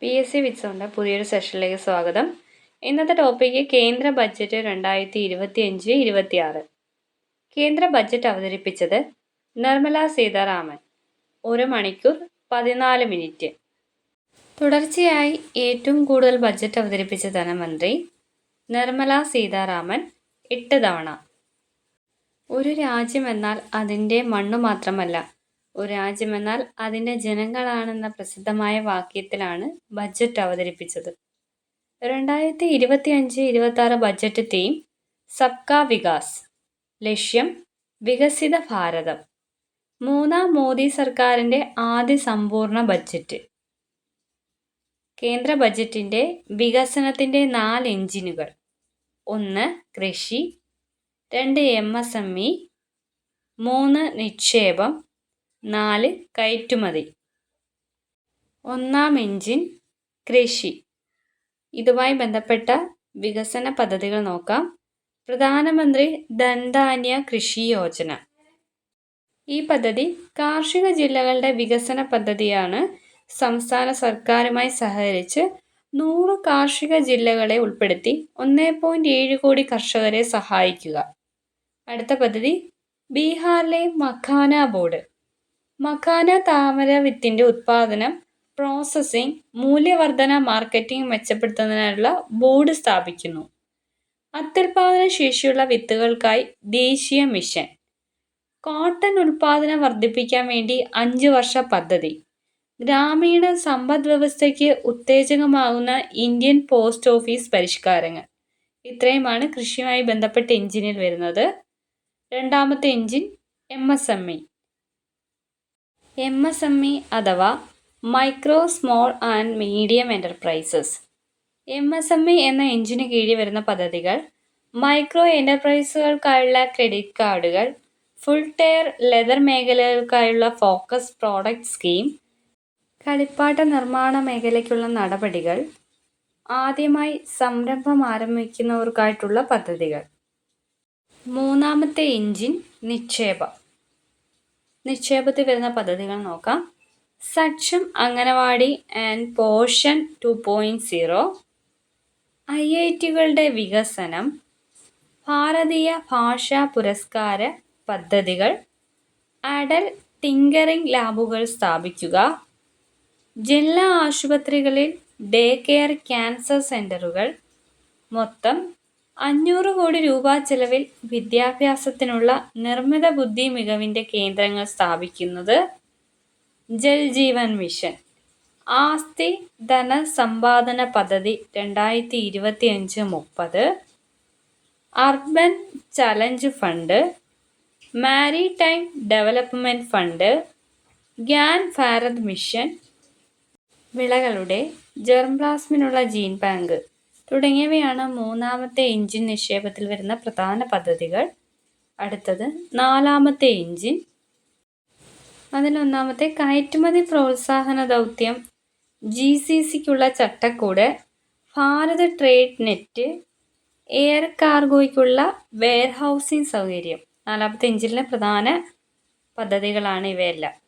P S C വിറ്റ്സോണിന്റെ പുതിയൊരു സെഷനിലേക്ക് സ്വാഗതം. ഇന്നത്തെ ടോപ്പിക്ക് കേന്ദ്ര ബഡ്ജറ്റ് രണ്ടായിരത്തി ഇരുപത്തി അഞ്ച് ഇരുപത്തി ആറ് കേന്ദ്ര ബഡ്ജറ്റ് അവതരിപ്പിച്ചത് നിർമ്മല സീതാരാമൻ. ഒരു മണിക്കൂർ പതിനാല് മിനിറ്റ്. തുടർച്ചയായി ഏറ്റവും കൂടുതൽ ബഡ്ജറ്റ് അവതരിപ്പിച്ച ധനമന്ത്രി നിർമ്മല സീതാരാമൻ എട്ട് തവണ. ഒരു രാജ്യം എന്നാൽ അതിന്റെ മണ്ണു മാത്രമല്ല ഒരു രാജ്യമെന്നാൽ അതിന്റെ ജനങ്ങളാണെന്ന പ്രസിദ്ധമായ വാക്യത്തിലാണ് ബജറ്റ് അവതരിപ്പിച്ചത്. രണ്ടായിരത്തി ഇരുപത്തി അഞ്ച് ഇരുപത്തി ആറ് ബജറ്റ് തീം സബ്കാ വികാസ് ലക്ഷ്യം വികസിത ഭാരതം. മൂന്നാം മോദി സർക്കാരിന്റെ ആദ്യ സമ്പൂർണ ബജറ്റ് കേന്ദ്ര ബജറ്റിന്റെ വികസനത്തിന്റെ നാല് എഞ്ചിനുകൾ. ഒന്ന് കൃഷി. രണ്ട് എം എസ് എം ഇ. മൂന്ന് നിക്ഷേപം. നാല് കയറ്റുമതി. ഒന്നാം എഞ്ചിൻ കൃഷി. ഇതുമായി ബന്ധപ്പെട്ട വികസന പദ്ധതികൾ നോക്കാം. പ്രധാനമന്ത്രി ധൻധാന്യ കൃഷി യോജന. ഈ പദ്ധതി കാർഷിക ജില്ലകളുടെ വികസന പദ്ധതിയാണ്. സംസ്ഥാന സർക്കാരുമായി സഹകരിച്ച് നൂറ് കാർഷിക ജില്ലകളെ ഉൾപ്പെടുത്തി ഒന്നേ പോയിന്റ് ഏഴ് കോടി കർഷകരെ സഹായിക്കുക. അടുത്ത പദ്ധതി ബീഹാറിലെ മഖാന ബോർഡ്. മഖാന താമര വിത്തിന്റെ ഉത്പാദനം പ്രോസസ്സിംഗ് മൂല്യവർധന മാർക്കറ്റിംഗ് മെച്ചപ്പെടുത്തുന്നതിനുള്ള ബോർഡ് സ്ഥാപിക്കുന്നു. അത്യുൽപാദന ശേഷിയുള്ള വിത്തുകൾക്കായി ദേശീയ മിഷൻ കോട്ടൺ ഉൽപാദനം വർദ്ധിപ്പിക്കാൻ വേണ്ടി അഞ്ച് വർഷ പദ്ധതി. ഗ്രാമീണ സമ്പദ് വ്യവസ്ഥയ്ക്ക് ഉത്തേജകമാകുന്ന ഇന്ത്യൻ പോസ്റ്റ് ഓഫീസ് പരിഷ്കാരങ്ങൾ. ഇത്രയുമാണ് കൃഷിയുമായി ബന്ധപ്പെട്ട എഞ്ചിനിൽ വരുന്നത്. രണ്ടാമത്തെ engine M S M E M S M E അഥവാ micro small and medium enterprises M S M E എന്ന എഞ്ചിന് കീഴിൽ വരുന്ന പദ്ധതികൾ മൈക്രോ എന്റർപ്രൈസുകൾക്കായുള്ള ക്രെഡിറ്റ് കാർഡുകൾ ഫുൾ ടയർ ലെതർ മേഖലകൾക്കായുള്ള ഫോക്കസ് പ്രോഡക്റ്റ് സ്കീം കളിപ്പാട്ട നിർമ്മാണ മേഖലയ്ക്കുള്ള നടപടികൾ ആദ്യമായി സംരംഭം ആരംഭിക്കുന്നവർക്കായിട്ടുള്ള പദ്ധതികൾ. മൂന്നാമത്തെ എഞ്ചിൻ നിക്ഷേപം. നിക്ഷേപത്തിൽ വരുന്ന പദ്ധതികൾ നോക്കാം. Saksham Anganwadi and Poshan two point zero I I ടികളുടെ വികസനം. ഭാരതീയ ഭാഷാ പുരസ്കാര പദ്ധതികൾ. അഡൽ ടിങ്കറിംഗ് ലാബുകൾ സ്ഥാപിക്കുക. ജില്ലാ ആശുപത്രികളിൽ ഡേ കെയർ ക്യാൻസർ സെന്ററുകൾ മൊത്തം അഞ്ഞൂറ് കോടി രൂപ ചെലവിൽ വിദ്യാഭ്യാസത്തിനുള്ള നിർമ്മിത ബുദ്ധി മികവിന്റെ കേന്ദ്രങ്ങൾ സ്ഥാപിക്കുന്നത് ജൽ ജീവൻ മിഷൻ. ആസ്തി ധന സമ്പാദന പദ്ധതി രണ്ടായിരത്തി ഇരുപത്തി അഞ്ച് മുപ്പത് urban challenge fund maritime development fund Gyan Bharat mission വിളകളുടെ ജെർംപ്ലാസ്മിനുള്ള ജീൻ ബാങ്ക് തുടങ്ങിയവയാണ് മൂന്നാമത്തെ എഞ്ചിൻ നിക്ഷേപത്തിൽ വരുന്ന പ്രധാന പദ്ധതികൾ. അടുത്തത് നാലാമത്തെ എഞ്ചിൻ. അതിലൊന്നാമത്തെ കയറ്റുമതി പ്രോത്സാഹന ദൗത്യം. ജി സി സിക്കുള്ള ചട്ടക്കൂട്. Bharat trade net. എയർ കാർഗോയ്ക്കുള്ള വെയർഹൗസിംഗ് സൗകര്യം. നാലാമത്തെ എഞ്ചിനിലെ പ്രധാന പദ്ധതികളാണ് ഇവയെല്ലാം.